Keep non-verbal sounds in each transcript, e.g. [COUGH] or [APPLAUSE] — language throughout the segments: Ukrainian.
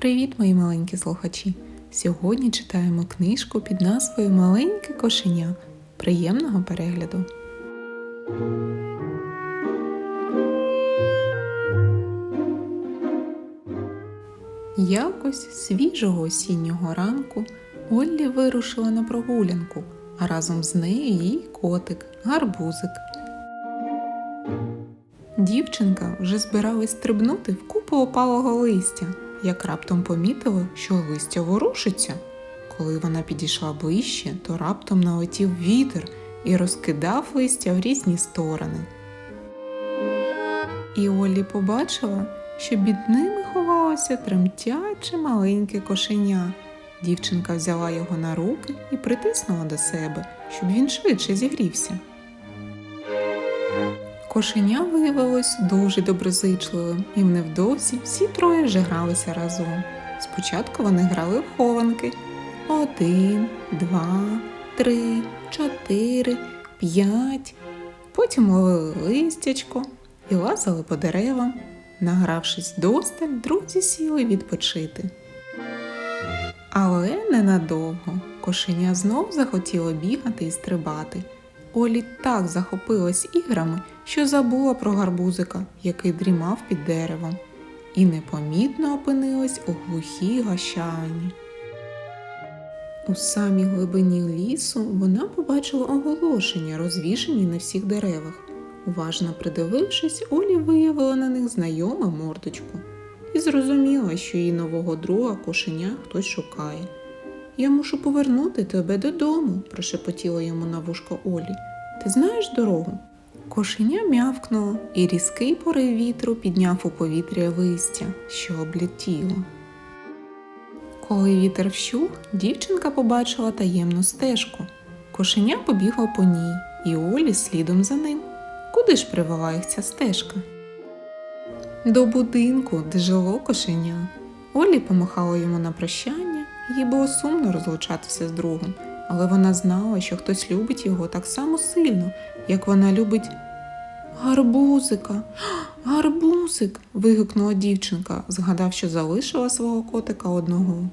Привіт, мої маленькі слухачі! Сьогодні читаємо книжку під назвою Маленьке кошеня. Приємного перегляду! Якось свіжого осіннього ранку Оллі вирушила на прогулянку, а разом з нею її котик, гарбузик. Дівчинка вже збиралась стрибнути в купу опалого листя, як раптом помітила, що листя ворушиться. Коли вона підійшла ближче, то раптом налетів вітер і розкидав листя в різні сторони. І Олі побачила, що під ними ховалося тремтяче маленьке кошеня. Дівчинка взяла його на руки і притиснула до себе, щоб він швидше зігрівся. Кошеня виявилось дуже доброзичливим, і невдовзі всі троє вже гралися разом. Спочатку вони грали в хованки. Один, два, три, чотири, п'ять. Потім ловили листячко і лазили по деревам. Награвшись досталь, друзі сіли відпочити. Але ненадовго кошеня знов захотіло бігати і стрибати. Олі так захопилась іграми, що забула про гарбузика, який дрімав під деревом, і непомітно опинилась у глухій гащані. У самій глибині лісу вона побачила оголошення, розвішені на всіх деревах. Уважно придивившись, Олі виявила на них знайому мордочку і зрозуміла, що її нового друга кошеня хтось шукає. Я мушу повернути тебе додому, прошепотіла йому на вушко Олі. Ти знаєш дорогу? Кошеня м'явкнуло, і різкий порив вітру підняв у повітря листя, що облетіло. Коли вітер вщух, дівчинка побачила таємну стежку. Кошеня побігло по ній, і Олі слідом за ним. Куди ж привела їх ця стежка? До будинку, де жило кошеня. Олі помахала йому на прощання, їй було сумно розлучатися з другом, але вона знала, що хтось любить його так само сильно, як вона любить гарбузика. [GASPS] Гарбузик. вигукнула дівчинка, згадав, що залишила свого котика одного.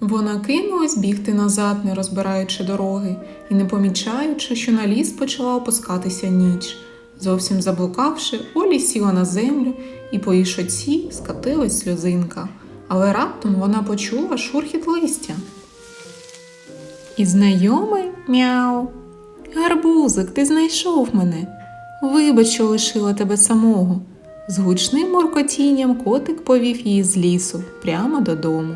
Вона кинулась бігти назад, не розбираючи дороги, і не помічаючи, що на ліс почала опускатися ніч. Зовсім заблукавши, Олі сіла на землю і по її шоці скатилась сльозинка, але раптом вона почула шурхіт листя. І знайомий мяу. Гарбузик, ти знайшов мене. Вибач, що лишила тебе самого. З гучним муркотінням котик повів її з лісу прямо додому.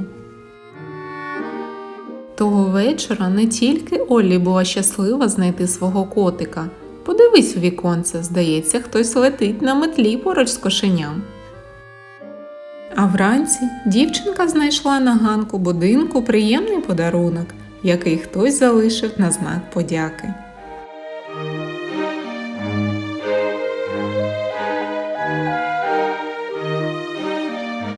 Того вечора не тільки Оллі була щаслива знайти свого котика. Подивись у віконце, здається, хтось летить на метлі поруч з кошеням. А вранці дівчинка знайшла на ганку будинку приємний подарунок, який хтось залишив на знак подяки.